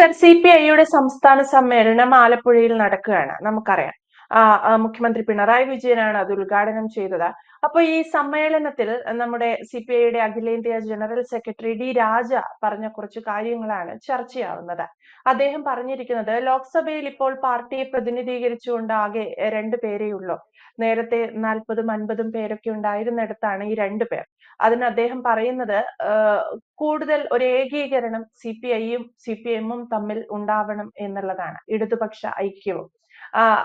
Sir C P ഐയുടെ സംസ്ഥാന സമ്മേളനം ആലപ്പുഴയിൽ നടക്കുകയാണ്. നമുക്കറിയാം. മുഖ്യമന്ത്രി പിണറായി വിജയനാണ് അത് ഉദ്ഘാടനം ചെയ്തത്. അപ്പൊ ഈ സമ്മേളനത്തിൽ നമ്മുടെ സി പി ഐയുടെ അഖിലേന്ത്യാ ജനറൽ സെക്രട്ടറി ഡി രാജ പറഞ്ഞ കുറച്ച് കാര്യങ്ങളാണ് ചർച്ചയാവുന്നത്. അദ്ദേഹം പറഞ്ഞിരിക്കുന്നത് ലോക്സഭയിൽ ഇപ്പോൾ പാർട്ടിയെ പ്രതിനിധീകരിച്ചുകൊണ്ട് ആകെ രണ്ടു പേരേ ഉള്ളൂ. നേരത്തെ നാൽപ്പതും അൻപതും പേരൊക്കെ ഉണ്ടായിരുന്നിടത്താണ് ഈ രണ്ടു പേർ. അതിന് അദ്ദേഹം പറയുന്നത് കൂടുതൽ ഒരു ഏകീകരണം സി പി ഐയും സി പി എമ്മും തമ്മിൽ ഉണ്ടാവണം എന്നുള്ളതാണ്. ഇടതുപക്ഷ ഐക്യവും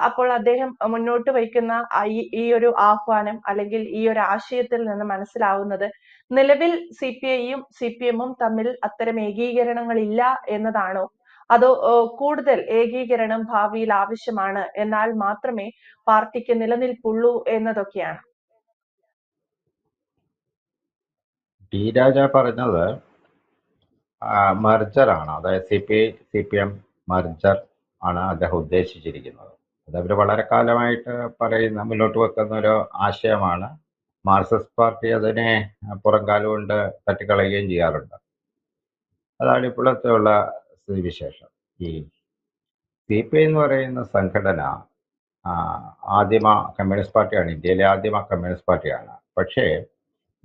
അപ്പോൾ അദ്ദേഹം മുന്നോട്ട് വയ്ക്കുന്ന ഈ- ഒരു ആഹ്വാനം അല്ലെങ്കിൽ ഈ ഒരു ആശയത്തിൽ നിന്ന് മനസ്സിലാവുന്നത് നിലവിൽ സി പി ഐയും സി പി എമ്മും തമ്മിൽ അത്തരം ഏകീകരണങ്ങൾ ഇല്ല എന്നതാണോ? അതോ കൂടുതൽ ഏകീകരണം ഭാവിയിൽ ആവശ്യമാണ് എന്നാൽ മാത്രമേ പാർട്ടിക്ക് നിലനിൽപ്പുള്ളൂ എന്നതൊക്കെയാണ്? ടി രാജ പറഞ്ഞത് മെർജറാണ്. അതായത് C P I C P M merger ആണ് അദ്ദേഹം ഉദ്ദേശിച്ചിരിക്കുന്നത്. അത് അവർ വളരെ കാലമായിട്ട് പറയുന്ന മുന്നോട്ട് വെക്കുന്ന ഒരു ആശയമാണ്. മാർക്സിസ്റ്റ് പാർട്ടി അതിനെ പുറംകാലം കൊണ്ട് തട്ടിക്കളയുകയും ചെയ്യാറുണ്ട്. അതാണ് ഇപ്പോഴത്തെ ഉള്ള സ്ഥിതിവിശേഷം. ഈ സി പി ഐ എന്ന് പറയുന്ന സംഘടന ആദ്യമ കമ്മ്യൂണിസ്റ്റ് പാർട്ടിയാണ് ഇന്ത്യയിലെ ആദിമ കമ്മ്യൂണിസ്റ്റ് പാർട്ടിയാണ്. പക്ഷേ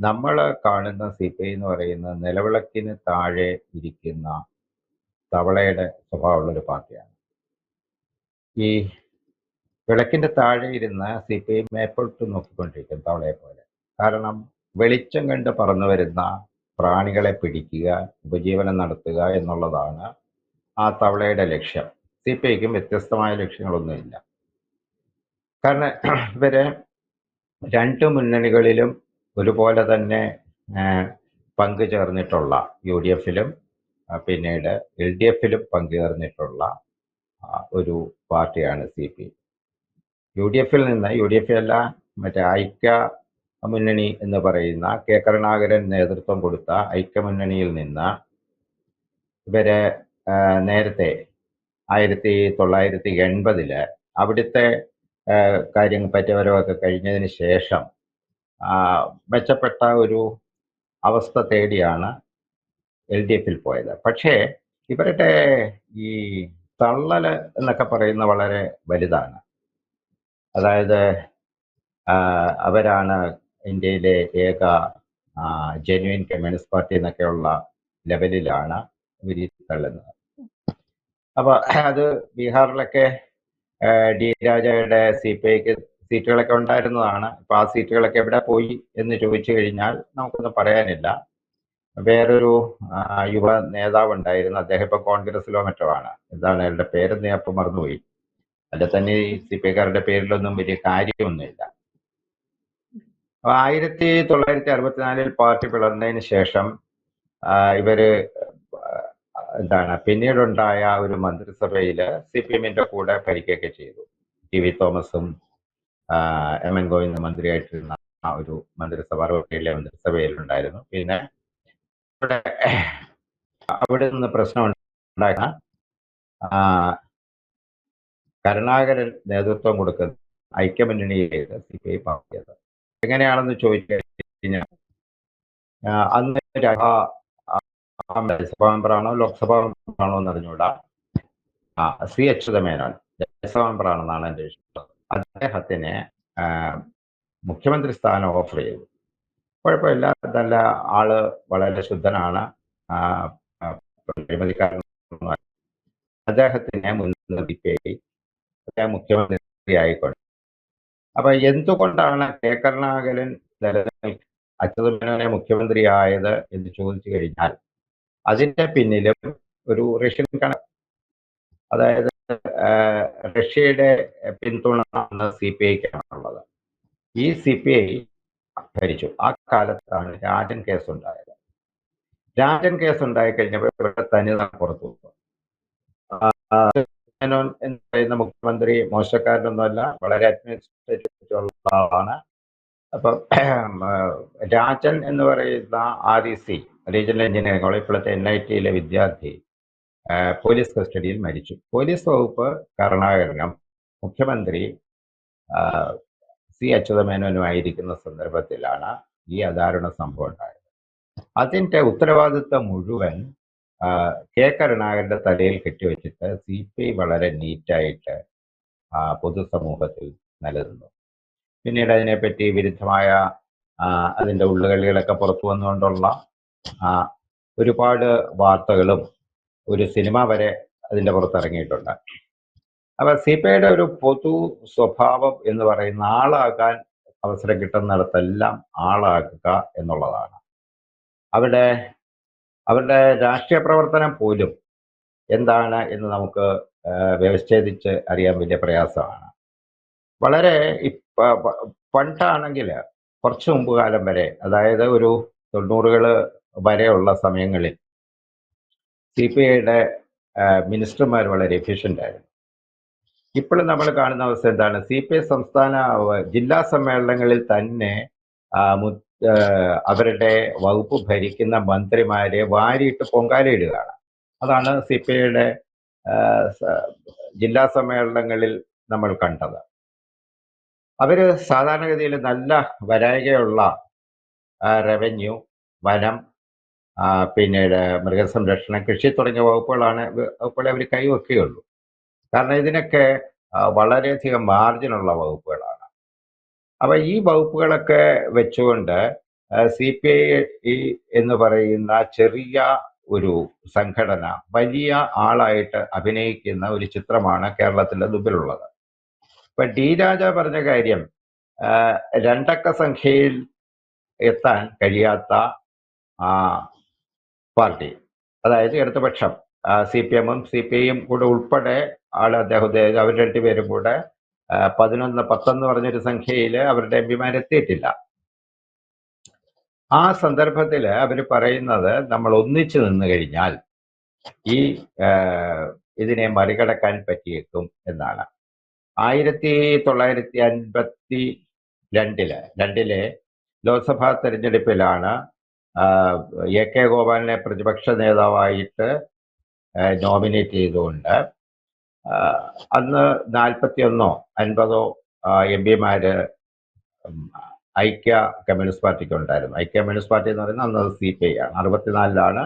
നമ്മൾ കാണുന്ന സി പി ഐ എന്ന് പറയുന്ന നിലവിളക്കിന് താഴെ ഇരിക്കുന്ന തവളയുടെ സ്വഭാവമുള്ള ഒരു പാർട്ടിയാണ്. ഈ വിളക്കിന്റെ താഴെ ഇരുന്ന് സി പി ഐ മേപ്പോട്ട് നോക്കിക്കൊണ്ടിരിക്കും തവളയെ പോലെ. കാരണം വെളിച്ചം കണ്ട് പറന്നു വരുന്ന പ്രാണികളെ പിടിക്കുക ഉപജീവനം നടത്തുക എന്നുള്ളതാണ് ആ തവളയുടെ ലക്ഷ്യം. സി പി ഐക്കും വ്യത്യസ്തമായ ലക്ഷ്യങ്ങളൊന്നുമില്ല. കാരണം ഇവർ രണ്ട് മുന്നണികളിലും ഒരുപോലെ തന്നെ പങ്കു ചേർന്നിട്ടുള്ള യു ഡി എഫിലും പിന്നീട് എൽ ഡി എഫിലും പങ്കുചേർന്നിട്ടുള്ള ഒരു പാർട്ടിയാണ് സി പി യു ഡി എഫിൽ നിന്ന് യു ഡി എഫ് അല്ല മറ്റേ ഐക്യ മുന്നണി എന്ന് പറയുന്ന കെ. കരുണാകരൻ നേതൃത്വം കൊടുത്ത ഐക്യമുന്നണിയിൽ നിന്ന് ഇവർ നേരത്തെ ആയിരത്തി തൊള്ളായിരത്തി എൺപതിൽ അവിടുത്തെ കാര്യങ്ങൾ പറ്റിയവരൊക്കെ കഴിഞ്ഞതിന് ശേഷം മെച്ചപ്പെട്ട ഒരു അവസ്ഥ തേടിയാണ് എൽ ഡി എഫിൽ പോയത്. പക്ഷേ ഇവരുടെ ഈ തള്ളൽ എന്നൊക്കെ പറയുന്ന വളരെ വലുതാണ്. അതായത് അവരാണ് ഇന്ത്യയിലെ ഏക ജെന്യുവിൻ കമ്മ്യൂണിസ്റ്റ് പാർട്ടി എന്നൊക്കെയുള്ള ലെവലിലാണ് ഇവർ തള്ളുന്നത്. അപ്പൊ അത് ബീഹാറിലൊക്കെ ഡി രാജയുടെ സി പി ഐക്ക് സീറ്റുകളൊക്കെ ഉണ്ടായിരുന്നതാണ്. ഇപ്പൊ ആ സീറ്റുകളൊക്കെ എവിടെ പോയി എന്ന് ചോദിച്ചു കഴിഞ്ഞാൽ നമുക്കൊന്നും പറയാനില്ല. വേറൊരു യുവ നേതാവ് ഉണ്ടായിരുന്നു അദ്ദേഹം ഇപ്പൊ കോൺഗ്രസിലോ മറ്റോ ആണ്. എന്താണ് അയാളുടെ പേരെന്ന് ഞാൻ ഇപ്പൊ മറന്നുപോയി. അല്ല തന്നെ സി പേരിലൊന്നും വലിയ കാര്യമൊന്നുമില്ല. ആയിരത്തി തൊള്ളായിരത്തി അറുപത്തിനാലിൽ പാർട്ടി പിളർന്നതിന് ശേഷം ഇവർ എന്താണ് പിന്നീടുണ്ടായ ഒരു മന്ത്രിസഭയിൽ സി പി എമ്മിന്റെ കൂടെ ഭരിക്കുകയൊക്കെ ചെയ്തു. ടി വി തോമസും എം എൻ ഗോവിന്ദ് മന്ത്രിയായിട്ടിരുന്ന ആ ഒരു മന്ത്രിസഭ അറുപത്തിയേഴിലെ മന്ത്രിസഭയിലുണ്ടായിരുന്നു. പിന്നെ ഇവിടെ അവിടെ നിന്ന് പ്രശ്നം ഉണ്ടായ കരുണാകരൻ നേതൃത്വം കൊടുക്കുന്ന ഐക്യമുന്നണിയെ സി പി ഐ പാർട്ടിയത് എങ്ങനെയാണെന്ന് ചോദിച്ചു കഴിഞ്ഞാൽ അന്ന് രാജ്യസഭാ മെമ്പറാണോ ലോക്സഭാ മെമ്പറാണോ എന്ന് അറിഞ്ഞുകൂടാ. സി അച്യുതമേനോൻ രാജ്യസഭാ മെമ്പറാണെന്നാണ് എന്റെ വിശ്വാസം. അദ്ദേഹത്തിന് മുഖ്യമന്ത്രി സ്ഥാനം ഓഫർ ചെയ്തു. കുഴപ്പമില്ല. നല്ല ആൾ വളരെ ശുദ്ധനാണ്. അഴിമതിക്കാരൻ. അദ്ദേഹത്തിനെ മുൻനിർത്തി അദ്ദേഹം മുഖ്യമന്ത്രി ആയിക്കൊണ്ട് അപ്പൊ എന്തുകൊണ്ടാണ് കെ കരുണാകരൻ നിലനിൽ അച്യുതമേനോനെ മുഖ്യമന്ത്രിയായത് എന്ന് ചോദിച്ചു കഴിഞ്ഞാൽ അതിന്റെ പിന്നിലും ഒരു റഷ്യൻ കണ അതായത് റഷ്യയുടെ പിന്തുണ സി പി ഐക്കാണുള്ളത്. ഈ സി പി ഐ ഭരിച്ചു ആ കാലത്താണ് രാജൻ കേസ് ഉണ്ടായത് രാജൻ കേസ് ഉണ്ടായി കഴിഞ്ഞപ്പോൾ ഇവിടെ തനിത പുറത്തു മേനോൻ എന്ന് പറയുന്ന മുഖ്യമന്ത്രി മോശക്കാരനൊന്നുമല്ല വളരെ അഡ്മിനിസ്ട്രേറ്റീവ് ആളാണ്. അപ്പം രാജൻ എന്ന് പറയുന്ന R E C regional engineering college ഇപ്പോഴത്തെ എൻ ഐ ടിയിലെ വിദ്യാർത്ഥി പോലീസ് കസ്റ്റഡിയിൽ മരിച്ചു. പോലീസ് വകുപ്പ് കരുണാകരനും മുഖ്യമന്ത്രി സി അച്യുതമേനോനുമായിരിക്കുന്ന സന്ദർഭത്തിലാണ് ഈ അദാരുണ സംഭവം ഉണ്ടായത്. അതിന്റെ ഉത്തരവാദിത്വം മുഴുവൻ കെ. കരുണാകരന്റെ തലയിൽ കെട്ടിവെച്ചിട്ട് സി പി ഐ വളരെ നീറ്റായിട്ട് പൊതുസമൂഹത്തിൽ നിലനിന്നു. പിന്നീട് അതിനെപ്പറ്റി വിരുദ്ധമായ അതിന്റെ ഉള്ളുകളികളൊക്കെ പുറത്തു വന്നുകൊണ്ടുള്ള ഒരുപാട് വാർത്തകളും ഒരു സിനിമ വരെ അതിന്റെ പുറത്തിറങ്ങിയിട്ടുണ്ട്. അപ്പൊ സി പി ഐയുടെ ഒരു പൊതു സ്വഭാവം എന്ന് പറയുന്ന ആളാകാൻ അവസരം കിട്ടുന്നിടത്തെല്ലാം ആളാക്കുക എന്നുള്ളതാണ്. അവിടെ അവരുടെ രാഷ്ട്രീയ പ്രവർത്തനം പോലും എന്താണ് എന്ന് നമുക്ക് വ്യവച്ഛേദിച്ച് അറിയാൻ വലിയ പ്രയാസമാണ്. വളരെ പണ്ടാണെങ്കിൽ കുറച്ച് മുമ്പ് കാലം വരെ അതായത് ഒരു തൊണ്ണൂറുകൾ വരെയുള്ള സമയങ്ങളിൽ സി പി ഐയുടെ മിനിസ്റ്റർമാർ വളരെ എഫിഷ്യന്റ് ആയിരുന്നു ഇപ്പോൾ നമ്മൾ കാണുന്ന അവസ്ഥ എന്താണ്? സി പി ഐ സംസ്ഥാന ജില്ലാ സമ്മേളനങ്ങളിൽ തന്നെ അവരുടെ വകുപ്പ് ഭരിക്കുന്ന മന്ത്രിമാരെ വാരിയിട്ട് പൊങ്കാലയിടുകയാണ് അതാണ് സി പി ഐയുടെ ജില്ലാ സമ്മേളനങ്ങളിൽ നമ്മൾ കണ്ടത്. അവർ സാധാരണഗതിയിൽ നല്ല വരായികയുള്ള റവന്യൂ വനം പിന്നെ പിന്നീട് മൃഗസംരക്ഷണം കൃഷി തുടങ്ങിയ വകുപ്പുകളാണ് വകുപ്പുകളെ അവർ കൈവെക്കുകയുള്ളൂ. കാരണം ഇതിനൊക്കെ വളരെയധികം മാർജിനുള്ള വകുപ്പുകളാണ്. അപ്പൊ ഈ വകുപ്പുകളൊക്കെ വെച്ചുകൊണ്ട് സി പി ഐ എന്ന് പറയുന്ന ചെറിയ ഒരു സംഘടന വലിയ ആളായിട്ട് അഭിനയിക്കുന്ന ഒരു ചിത്രമാണ് കേരളത്തിന്റെ മുമ്പിലുള്ളത്. ഇപ്പൊ ഡി രാജ പറഞ്ഞ കാര്യം രണ്ടക്ക സംഖ്യയിൽ എത്താൻ കഴിയാത്ത പാർട്ടി അതായത് ഇടതുപക്ഷം സി പി എമ്മും സി പി ഐയും കൂടെ ഉൾപ്പെടെ ആൾ അദ്ദേഹം അവർ രണ്ടുപേരും കൂടെ പതിനൊന്ന് പത്തെന്ന് പറഞ്ഞൊരു സംഖ്യയിൽ അവരുടെ എം പിമാരെത്തിയിട്ടില്ല ആ സന്ദർഭത്തിൽ അവർ പറയുന്നത് നമ്മൾ ഒന്നിച്ചു നിന്ന് കഴിഞ്ഞാൽ ഈ ഇതിനെ മറികടക്കാൻ പറ്റിയേക്കും എന്നാണ്. ആയിരത്തി തൊള്ളായിരത്തി അൻപത്തി രണ്ടിൽ രണ്ടിലെ ലോക്സഭാ തെരഞ്ഞെടുപ്പിലാണ് എ കെ ഗോപാലിനെ പ്രതിപക്ഷ നേതാവായിട്ട് നോമിനേറ്റ് ചെയ്തുകൊണ്ട് അന്ന് നാൽപ്പത്തിയൊന്നോ അൻപതോ എം പിമാര് ഐക്യ കമ്മ്യൂണിസ്റ്റ് പാർട്ടിക്ക് ഉണ്ടായിരുന്നു. ഐക്യ കമ്മ്യൂണിസ്റ്റ് പാർട്ടി എന്ന് പറയുന്നത് അന്ന് സി പി ഐ ആണ്. അറുപത്തിനാലിലാണ്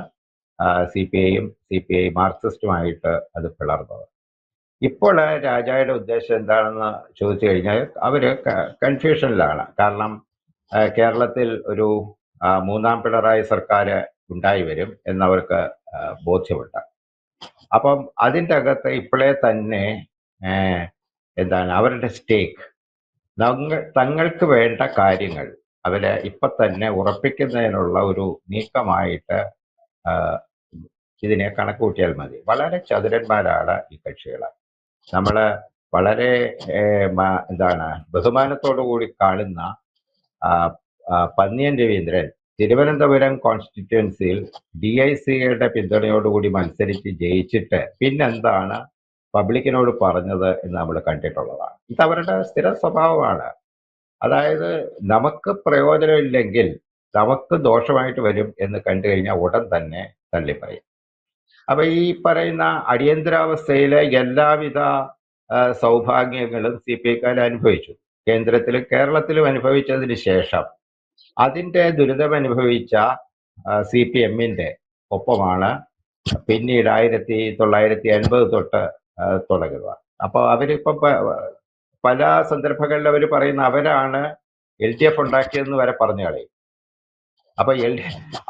സി പി ഐയും സി പി ഐ മാർക്സിസ്റ്റുമായിട്ട് അത് പിളർന്നത്. ഇപ്പോൾ രാജായുടെ ഉദ്ദേശം എന്താണെന്ന് ചോദിച്ചു കഴിഞ്ഞാൽ അവർ കൺഫ്യൂഷനിലാണ്. കാരണം കേരളത്തിൽ ഒരു മൂന്നാം പിണറായി സർക്കാർ ഉണ്ടായി വരും എന്നവർക്ക് ബോധ്യമുണ്ട്. അപ്പം അതിന്റെ അകത്ത് ഇപ്പോഴേ തന്നെ എന്താണ് അവരുടെ സ്റ്റേക്ക്. തങ്ങൾക്ക് വേണ്ട കാര്യങ്ങൾ അവരെ ഇപ്പൊ തന്നെ ഉറപ്പിക്കുന്നതിനുള്ള ഒരു നീക്കമായിട്ട് ഇതിനെ കണക്കുകൂട്ടിയാൽ മതി. വളരെ ചതുരന്മാരാണ് ഈ കക്ഷികൾ. നമ്മൾ വളരെ എന്താണ് ബഹുമാനത്തോടു കൂടി കാണുന്ന പന്നിയൻ രവീന്ദ്രൻ തിരുവനന്തപുരം കോൺസ്റ്റിറ്റ്യുവൻസിയിൽ ഡി ഐ സിയുടെ പിന്തുണയോടുകൂടി മത്സരിച്ച് ജയിച്ചിട്ട് പിന്നെന്താണ് പബ്ലിക്കിനോട് പറഞ്ഞത് എന്ന് നമ്മൾ കണ്ടിട്ടുള്ളതാണ്. ഇത് അവരുടെ സ്ഥിര സ്വഭാവമാണ്. അതായത് നമുക്ക് പ്രയോജനമില്ലെങ്കിൽ നമുക്ക് ദോഷമായിട്ട് വരും എന്ന് കണ്ടു കഴിഞ്ഞാൽ ഉടൻ തന്നെ തള്ളിപ്പറയും. അപ്പൊ ഈ പറയുന്ന അടിയന്തരാവസ്ഥയിലെ എല്ലാവിധ സൗഭാഗ്യങ്ങളും സി പി ഐക്കാർ അനുഭവിച്ചു. കേന്ദ്രത്തിലും കേരളത്തിലും അനുഭവിച്ചതിന് ശേഷം അതിന്റെ ദുരിതം അനുഭവിച്ച സി പി എമ്മിന്റെ ഒപ്പമാണ്. പിന്നീട് ആയിരത്തി തൊള്ളായിരത്തി അൻപത് തൊട്ട് തുടങ്ങുക അപ്പൊ അവരിപ്പം പല സന്ദർഭങ്ങളിൽ അവർ പറയുന്ന അവരാണ് എൽ ഡി എഫ് ഉണ്ടാക്കിയതെന്ന് വരെ പറഞ്ഞു കളയും. അപ്പൊ എൽ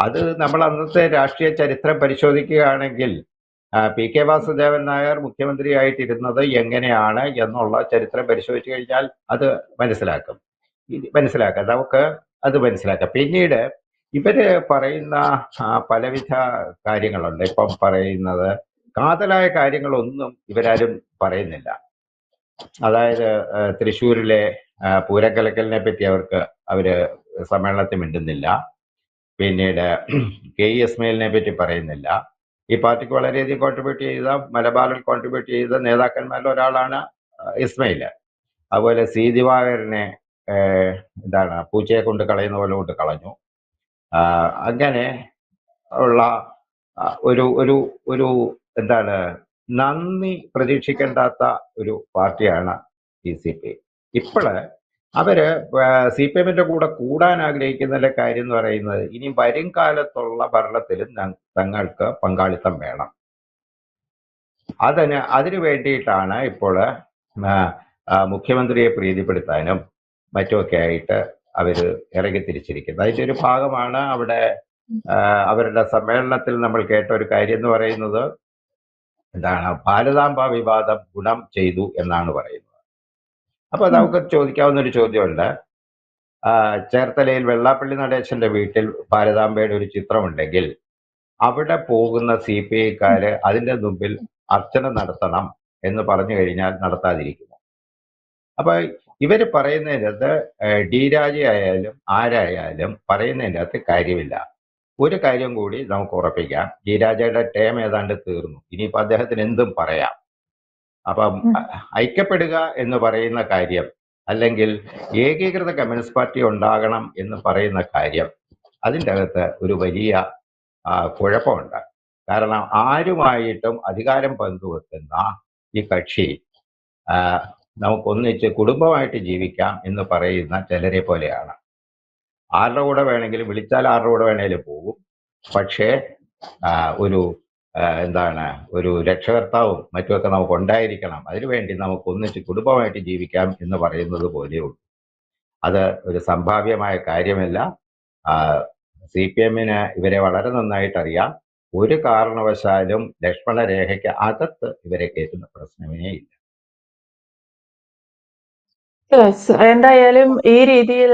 അത് നമ്മൾ അന്നത്തെ രാഷ്ട്രീയ ചരിത്രം പരിശോധിക്കുകയാണെങ്കിൽ പി കെ വാസുദേവൻ നായർ മുഖ്യമന്ത്രിയായിട്ടിരുന്നത് എങ്ങനെയാണ് എന്നുള്ള ചരിത്രം പരിശോധിച്ചു കഴിഞ്ഞാൽ അത് മനസ്സിലാക്കും. മനസ്സിലാക്കാം. നമുക്ക് അത് മനസ്സിലാക്കാം. പിന്നീട് ഇവർ പറയുന്ന പലവിധ കാര്യങ്ങളുണ്ട്. ഇപ്പം പറയുന്നത് കാതലായ കാര്യങ്ങളൊന്നും ഇവരാരും പറയുന്നില്ല. അതായത് തൃശ്ശൂരിലെ പൂരക്കലക്കലിനെ പറ്റി അവർക്ക് അവർ സമ്മേളനത്തിൽ മിണ്ടുന്നില്ല. പിന്നീട് കെ ഇ ഇസ്മയിലിനെ പറ്റി പറയുന്നില്ല. ഈ പാർട്ടിക്ക് വളരെയധികം കോൺട്രിബ്യൂട്ട് ചെയ്ത മലബാറിൽ കോൺട്രിബ്യൂട്ട് ചെയ്ത നേതാക്കന്മാരിൽ ഒരാളാണ് ഇസ്മയിൽ അതുപോലെ സി. ദിവാകരനെ എന്താണ് പൂച്ചയെ കൊണ്ട് കളയുന്ന പോലെ കൊണ്ട് കളഞ്ഞു. അങ്ങനെ ഉള്ള ഒരു ഒരു ഒരു എന്താണ് നന്ദി പ്രതീക്ഷിക്കേണ്ടാത്ത ഒരു പാർട്ടിയാണ് ഈ സി പി ഇപ്പോൾ അവർ സി പി എമ്മിന്റെ കൂടെ കൂടാൻ ആഗ്രഹിക്കുന്നതിന്റെ കാര്യം എന്ന് പറയുന്നത് ഇനി വരും കാലത്തുള്ള ഭരണത്തിലും തങ്ങൾക്ക് പങ്കാളിത്തം വേണം. അതിന് അതിനു വേണ്ടിയിട്ടാണ് ഇപ്പോൾ മുഖ്യമന്ത്രിയെ പ്രീതിപ്പെടുത്താനും മറ്റുമൊക്കെ ആയിട്ട് അവർ ഇറങ്ങി തിരിച്ചിരിക്കുന്നത് അതിന്റെ ഒരു ഭാഗമാണ് അവിടെ അവരുടെ സമ്മേളനത്തിൽ നമ്മൾ കേട്ട ഒരു കാര്യം എന്ന് പറയുന്നത്. എന്താണ്? ഭാരതാംബ വിവാദം ഗുണം ചെയ്തു എന്നാണ് പറയുന്നത്. അപ്പോൾ നമുക്ക് ചോദിക്കാവുന്ന ഒരു ചോദ്യമുണ്ട് ചേർത്തലയിൽ വെള്ളാപ്പള്ളി നടേശന്റെ വീട്ടിൽ ഭാരതാംബയുടെ ഒരു ചിത്രമുണ്ടെങ്കിൽ അവിടെ പോകുന്ന സി പി ഐക്കാര് അതിന്റെ മുമ്പിൽ അർച്ചന നടത്തണം എന്ന് പറഞ്ഞു കഴിഞ്ഞാൽ നടത്താതിരിക്കുമോ? അപ്പൊ ഇവർ പറയുന്നതിനകത്ത് ഡി രാജയായാലും ആയാലും ആരായാലും പറയുന്നതിനകത്ത് കാര്യമില്ല. ഒരു കാര്യം കൂടി നമുക്ക് ഉറപ്പിക്കാം. ഡി രാജയുടെ ടേം ഏതാണ്ട് തീർന്നു. ഇനിയിപ്പോ അദ്ദേഹത്തിന് എന്തും പറയാം. അപ്പം ഐക്യപ്പെടുക എന്ന് പറയുന്ന കാര്യം അല്ലെങ്കിൽ ഏകീകൃത കമ്മ്യൂണിസ്റ്റ് പാർട്ടി ഉണ്ടാകണം എന്ന് പറയുന്ന കാര്യം അതിന്റെ അകത്ത് ഒരു വലിയ കുഴപ്പമുണ്ട്. കാരണം ആരുമായിട്ടും അധികാരം പങ്കുവെക്കുന്ന ഈ കക്ഷി നമുക്കൊന്നിച്ച് കുടുംബമായിട്ട് ജീവിക്കാം എന്ന് പറയുന്ന ചിലരെ പോലെയാണ്. ആരുടെ കൂടെ വേണമെങ്കിലും വിളിച്ചാൽ ആരുടെ കൂടെ വേണമെങ്കിലും പോകും. പക്ഷേ ഒരു എന്താണ് ഒരു രക്ഷകർത്താവും മറ്റുമൊക്കെ നമുക്ക് ഉണ്ടായിരിക്കണം അതിനുവേണ്ടി നമുക്ക് ഒന്നിച്ച് കുടുംബമായിട്ട് ജീവിക്കാം എന്ന് പറയുന്നത് പോലെയുള്ളൂ അത് ഒരു സംഭാവ്യമായ കാര്യമല്ല. സി പി എമ്മിന് ഇവരെ വളരെ നന്നായിട്ട് അറിയാം ഒരു കാരണവശാലും ലക്ഷ്മണ രേഖയ്ക്ക് അകത്ത് ഇവരെ കയറ്റുന്ന പ്രശ്നമേ ഇല്ല. എന്തായാലും ഈ രീതിയിൽ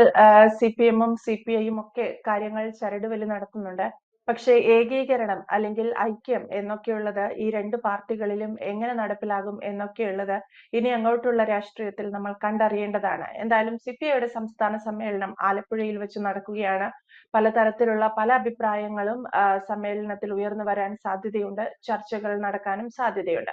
സി പി എമ്മും സി പി ഐയും ഒക്കെ കാര്യങ്ങൾ ചരടുവലി നടത്തുന്നുണ്ട് പക്ഷെ ഏകീകരണം അല്ലെങ്കിൽ ഐക്യം എന്നൊക്കെയുള്ളത് ഈ രണ്ട് പാർട്ടികളിലും എങ്ങനെ നടപ്പിലാകും എന്നൊക്കെയുള്ളത് ഇനി അങ്ങോട്ടുള്ള രാഷ്ട്രീയത്തിൽ നമ്മൾ കണ്ടറിയേണ്ടതാണ്. എന്തായാലും സി പി ഐയുടെ സംസ്ഥാന സമ്മേളനം ആലപ്പുഴയിൽ വെച്ച് നടക്കുകയാണ്. പലതരത്തിലുള്ള പല അഭിപ്രായങ്ങളും സമ്മേളനത്തിൽ ഉയർന്നു വരാൻ സാധ്യതയുണ്ട്. ചർച്ചകൾ നടക്കാനും സാധ്യതയുണ്ട്.